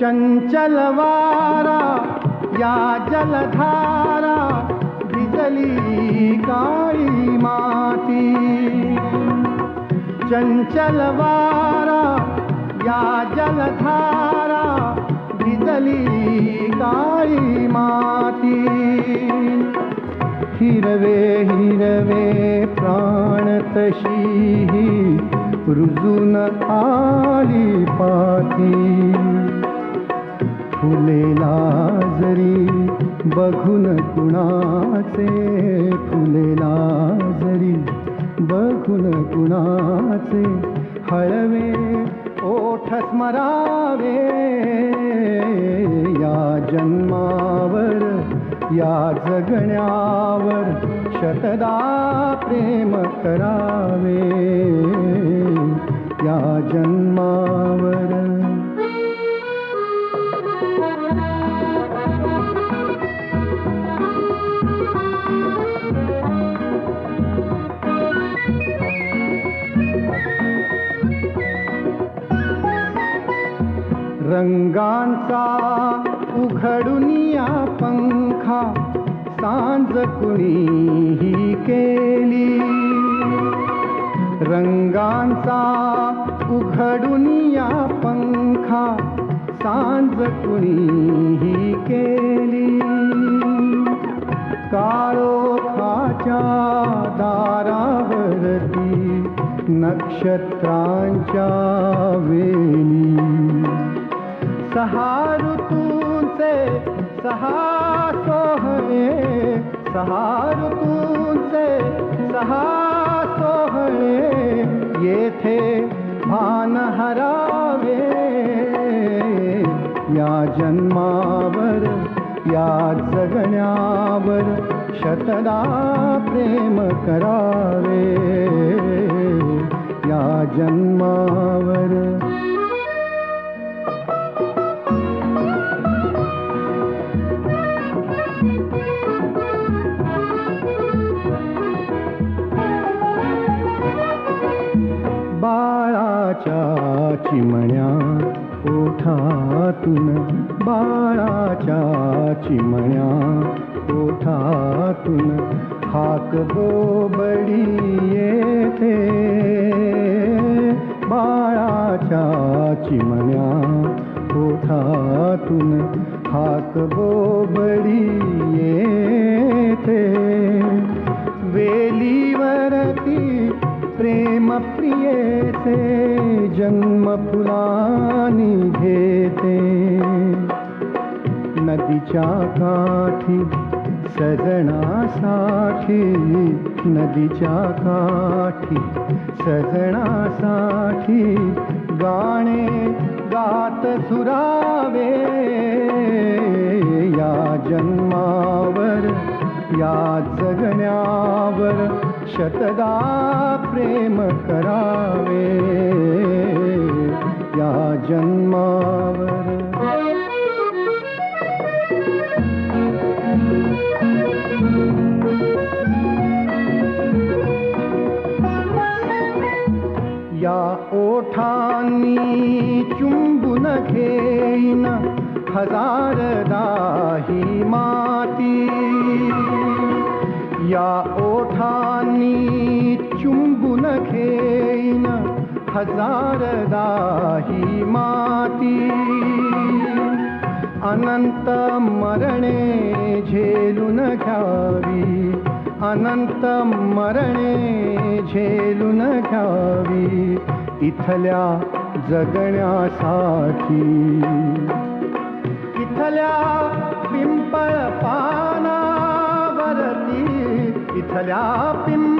चञ्चलवारा या जलधारा विजली काली मा चञ्चलवारा या जलधारा विजली काली मा हिरवे हीरवे रुजुन आली पाती। फुलेला जरी बघून कुणाचे फुलेला जरी बघून कुणाचे हळवे ओठ स्मरावे या जन्मावर या जगण्यावर शतदा प्रेम करावे. या जन्मावर रंगांचा उघडुनिया पंखा सांज कुणीही केली. रंगांचा उघडुनिया पंखा सांज कुणीही केली. काळोखाच्या दारावरती नक्षत्रांच्या वेली. सहा ऋतूंचे सहा सोहळे सहा ऋतूंचे सहा सोहळे येथे भान हरावे। या जन्मावर या जगण्यावर शतदा प्रेम करावे। या जन्मावर बाळाच्या चिमण्या ओठातून बाळाच्या चिमण्या ओठातून हाक बोबडी येते बाळाच्या चिमण्या ओठातून हाक बोबडी येते वेलीवरती प्रेम प्रियेचे जन्म फुलानी घेते। नदीच्या काठी सजनासाठी नदीच्या काठी सजनासाठी गाणे गात सुरावे। या जन्मावर या जगण्यावर शतदा प्रेम करावे। या जन्मावर। या ओठांनी चुंबून घेईन हजार दाही माती। या ओठांनी चुंबून घेईन हजार दाही माती. अनंत मरणे झेलून घ्यावी अनंत मरणे झेलून घ्यावी इथल्या जगण्यासाठी. इथल्या पिंपळ पानावरती इथल्या पिंप